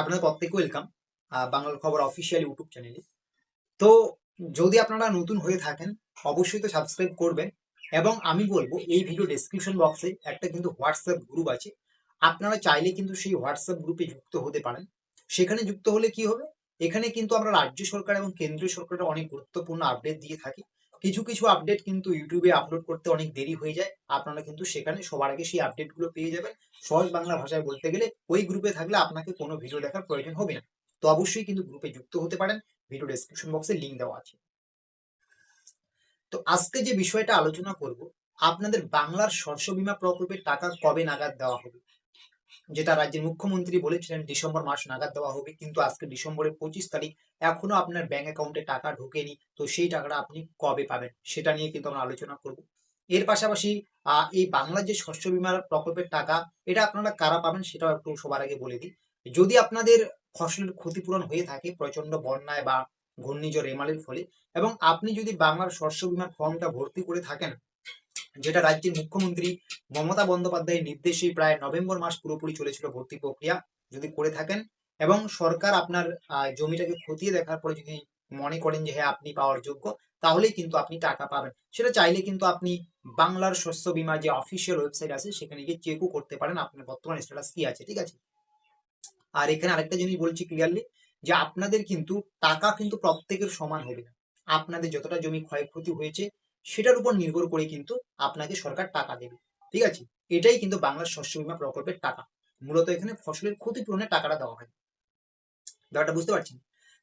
আপনাদের প্রত্যেকে ওয়েলকাম বাংলার খবর অফিসিয়াল ইউটিউব চ্যানেলে তো যদি আপনারা নতুন হয়ে থাকেন, অবশ্যই তো সাবস্ক্রাইব করবেন এবং আমি বলব, এই ভিডিও ডেসক্রিপশন বক্সে একটা কিন্তু হোয়াটসঅ্যাপ গ্রুপ আছে। আপনারা চাইলে কিন্তু সেই হোয়াটসঅ্যাপ গ্রুপে যুক্ত হতে পারেন। সেখানে যুক্ত হলে কি হবে? এখানে কিন্তু আমরা রাজ্য সরকার এবং কেন্দ্রীয় সরকারের অনেক গুরুত্বপূর্ণ আপডেট দিয়ে থাকি। কিছু কিছু আপডেট কিন্তু ইউটিউবে আপলোড করতে অনেক দেরি হয়ে যায়। আপনারা কিন্তু সেখানে সবার আগে সেই আপডেটগুলো পেয়ে যাবেন। সহজ বাংলা ভাষায় বলতে গেলে ওই গ্রুপে থাকলে আপনাকে কোনো ভিডিও দেখার প্রয়োজন হবে না। তো অবশ্যই কিন্তু গ্রুপে যুক্ত হতে পারেন। ভিডিও ডেসক্রিপশন বক্সে লিংক দেওয়া আছে। তো আজকে যে বিষয়টা আলোচনা করব, আপনাদের বাংলার শস্য বীমা প্রকল্পের টাকা কবে নাগাদ দেওয়া হবে? যেটা রাজ্যের মুখ্যমন্ত্রী বলেছিলেন, ডিসেম্বর মাস নাগাদ দেওয়া হবে। কিন্তু আজকে ডিসেম্বরের পঁচিশ তারিখ, এখনও আপনার ব্যাংক অ্যাকাউন্টে টাকা ঢোকেনি, তো সেই টাকাটা আপনি কবে পাবেন? সেটা নিয়ে কিন্তু আমরা আলোচনা করব। এর পাশাপাশি এই বাংলার যে শস্য বীমার প্রকল্পের টাকা, এটা আপনারা কারা পাবেন সেটাও একটু সবার আগে বলে দিই। যদি আপনাদের ফসলের ক্ষতিপূরণ হয়ে থাকে প্রচণ্ড বন্যায় বা ঘূর্ণিঝড়, রেমালের ফলে, এবং আপনি যদি বাংলার শস্য বীমার ফর্মটা ভর্তি করে থাকেন যেটা রাজ্যের মুখ্যমন্ত্রী মমতা বন্দ্যোপাধ্যায়ের নির্দেশে প্রায় নভেম্বর মাস পুরোপুরি চলেছিল ভর্তি প্রক্রিয়া, যদি করে থাকেন। এবং সরকার আপনার জমিটাকে খতিয়ে দেখার পরে যদি মনে করেন যে হ্যাঁ আপনি পাওয়ার যোগ্য, তাহলেই কিন্তু আপনি টাকা পাবেন। সেটা চাইলে কিন্তু আপনি বাংলার শস্য বীমা যে অফিসিয়াল ওয়েবসাইট আছে, সেখানে গিয়ে চেকও করতে পারেন। আপনার বর্তমান স্ট্যাটাস কি আছে, ঠিক আছে? আর এখানে আরেকটা জিনিস বলছি ক্লিয়ারলি যে আপনাদের কিন্তু টাকা কিন্তু প্রত্যেকের সমান হবে না। আপনাদের যতটা জমি ক্ষয়ক্ষতি হয়েছে সেটার উপর নির্ভর করে কিন্তু আপনাকে সরকার টাকা দেবে। ঠিক আছে? এটাই কিন্তু বাংলার শস্য বীমা প্রকল্পের টাকা। মূলত এখানে ফসলের ক্ষতিপূরণের টাকাটা দেওয়া হয়। ব্যাপারটা বুঝতে পারছেন?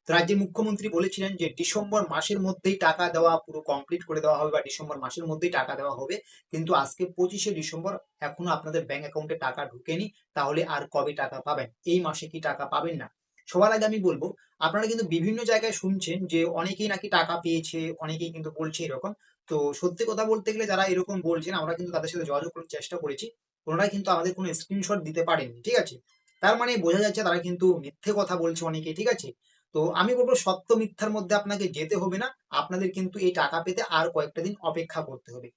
রাজ্যের মুখ্যমন্ত্রী বলেছিলেন যে, ডিসেম্বর মাসের মধ্যেই টাকা দেওয়া পুরো কমপ্লিট করে দেওয়া হবে বা ডিসেম্বর মাসের মধ্যেই টাকা দেওয়া হবে। কিন্তু আজকে পঁচিশে ডিসেম্বর এখনও আপনাদের ব্যাংক অ্যাকাউন্টে টাকা ঢুকেনি। তাহলে আর কবে টাকা পাবেন? এই মাসে কি টাকা পাবেন না? সবার আগে আমি বলব, আপনারা কিন্তু বিভিন্ন জায়গায় শুনছেন যে অনেকেই নাকি টাকা পেয়েছে, অনেকেই কিন্তু বলছে এরকম। তো সত্যি কথা বলতে গেলে যারা এরকম বলছেন, আমরা কিন্তু তাদের সাথে যোগাযোগ করার চেষ্টা করেছি। ওনারা কিন্তু আমাদের কোনো স্ক্রিনশট দিতে পারেননি, ঠিক আছে? তার মানে বোঝা যাচ্ছে তারা কিন্তু মিথ্যে কথা বলছে অনেকে ঠিক আছে? তো আমি বলব সত্য মিথ্যার মধ্যে আপনাকে যেতে হবে না। আপনাদের কিন্তু এই টাকা পেতে আর কয়েকটা দিন অপেক্ষা করতে হবে।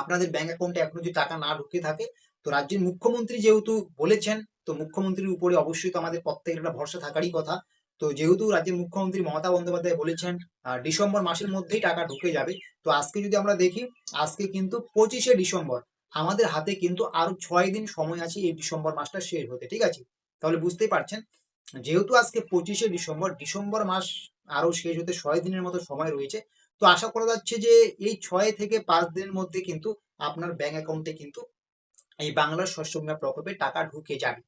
আপনাদের ব্যাংক অ্যাকাউন্টে এখনও যদি টাকা না ঢুকে থাকে, তো রাজ্যের মুখ্যমন্ত্রী যেহেতু বলেছেন, তো মুখ্যমন্ত্রীর উপরে অবশ্যই তো আমাদের প্রত্যেকের একটা ভরসা থাকারই কথা। তো যেহেতু রাজ্যের মুখ্যমন্ত্রী মমতা বন্দ্যোপাধ্যায় বলেছেন ডিসেম্বর মাসের মধ্যেই টাকা ঢুকে যাবে, তো আজকে যদি আমরা দেখি, আজকে কিন্তু পঁচিশে ডিসেম্বর, আমাদের হাতে কিন্তু আরও ছয় দিন সময় আছে এই ডিসেম্বর মাসটা শেষ হতে, ঠিক আছে? তাহলে বুঝতেই পারছেন, যেহেতু আজকে পঁচিশে ডিসেম্বর ডিসেম্বর মাস আরও শেষ হতে ছয় দিনের মতো সময় রয়েছে তো আশা করা যাচ্ছে যে এই ছয় থেকে পাঁচ দিনের মধ্যে কিন্তু আপনার ব্যাংক অ্যাকাউন্টে কিন্তু এই বাংলার শস্য বীমা প্রকল্পে টাকা ঢুকে যাবে।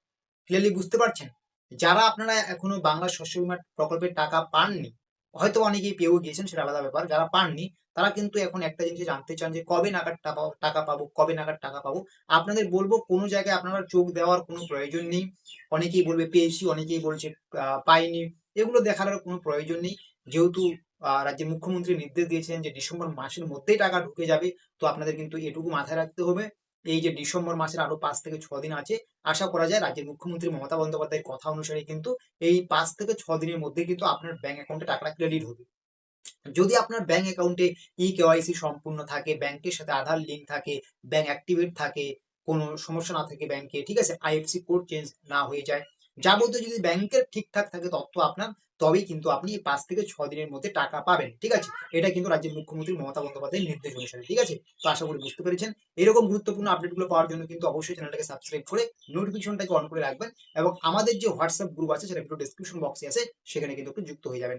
ক্লিয়ারলি বুঝতে পারছেন? যারা আপনারা এখনও বাংলার শস্য বীমা প্রকল্পের টাকা পাননি, হয়তো অনেকেই পেয়েও গিয়েছেন, সেটা আলাদা ব্যাপার। যারা পাননি, তারা কিন্তু এখন একটা জিনিস জানতে চান যে কবে নাগাদ টাকা টাকা পাবো, কবে নাগাদ টাকা পাবো? আপনাদের বলব কোনো জায়গায় আপনারা চোখ দেওয়ার কোনো প্রয়োজন নেই। অনেকেই বলবে পেয়েছি, অনেকেই বলছে পাইনি। এগুলো দেখার কোনো প্রয়োজন নেই। যেহেতু রাজ্যের মুখ্যমন্ত্রী নির্দেশ দিয়েছেন যে ডিসেম্বর মাসের মধ্যেই টাকা ঢুকে যাবে। তো আপনাদের কিন্তু এটুকু মাথায় রাখতে হবে। এই যে ডিসেম্বর মাসের আরও পাঁচ থেকে ছ দিন আছে, আশা করা যায় রাজ্যের মুখ্যমন্ত্রী মমতা বন্দ্যোপাধ্যায়ের কথা অনুসারে কিন্তু এই পাঁচ থেকে ছ দিনের মধ্যে কিন্তু আপনার ব্যাংক অ্যাকাউন্টে টাকাটা ক্রেডিট হবে। যদি আপনার ব্যাংক অ্যাকাউন্টে ই কেওয়াইসি সম্পূর্ণ থাকে ব্যাংকের সাথে আধার লিঙ্ক থাকে ব্যাংক অ্যাক্টিভেট থাকে, কোনো সমস্যা না থাকে ব্যাংকে ঠিক আছে? আইএফসি কোড চেঞ্জ না হয়ে যায়। যাবতীয় যদি ব্যাংকের ঠিকঠাক থাকে তথ্য আপনার, তবেই কিন্তু আপনি পাঁচ থেকে ছ দিনের মধ্যে টাকা পাবেন, ঠিক আছে? এটা কিন্তু রাজ্যের মুখ্যমন্ত্রী মমতা বন্দ্যোপাধ্যায়ের নির্দেশ অনুসারে ঠিক আছে? তো আশা করি বুঝতে পেরেছেন। এরকম গুরুত্বপূর্ণ আপডেটগুলো পাওয়ার জন্য কিন্তু অবশ্যই চ্যানেলটাকে সাবস্ক্রাইব করে নোটিফিকেশনটাকে অন করে রাখবেন এবং আমাদের যে হোয়াটসঅ্যাপ গ্রুপ আছে, সেটা ভিডিও ডেসক্রিপশন বক্সে আছে, সেখানে কিন্তু একটু যুক্ত হয়ে যাবেন।